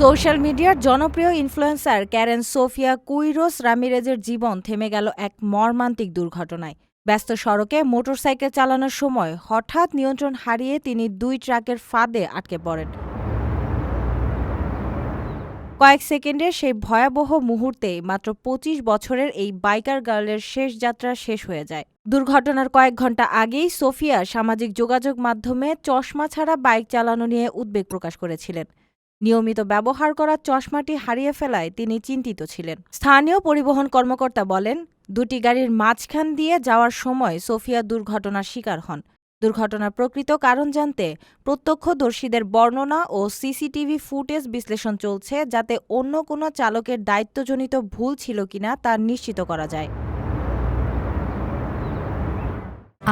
Social মিডিয়ার জনপ্রিয় influencer Karen Sofia Quiroz রামিরেজের জীবন থেমে গেল এক মর্মান্তিক দুর্ঘটনায়। ব্যস্ত সড়কে মোটরসাইকেল চালানোর সময় হঠাৎ নিয়ন্ত্রণ হারিয়ে তিনি দুই ট্রাকের ফাঁদে আটকে পড়েন। কয়েক সেকেন্ডের সেই ভয়াবহ মুহূর্তেই মাত্র পঁচিশ বছরের এই বাইকার গার্লের শেষ যাত্রা শেষ হয়ে যায়। দুর্ঘটনার কয়েক ঘণ্টা আগেই সোফিয়া সামাজিক যোগাযোগ মাধ্যমে চশমা ছাড়া বাইক চালানো নিয়ে উদ্বেগ প্রকাশ করেছিলেন। নিয়মিত ব্যবহার করা চশমাটি হারিয়ে ফেলায় তিনি চিন্তিত ছিলেন। স্থানীয় পরিবহন কর্মকর্তা বলেন, দুটি গাড়ির মাঝখান দিয়ে যাওয়ার সময় সোফিয়া দুর্ঘটনার শিকার হন। দুর্ঘটনার প্রকৃত কারণ জানতে প্রত্যক্ষদর্শীদের বর্ণনা ও সিসিটিভি ফুটেজ বিশ্লেষণ চলছে যাতে অন্য কোনো চালকের দায়িত্বজনিত ভুল ছিল কিনা তা নিশ্চিত করা যায়।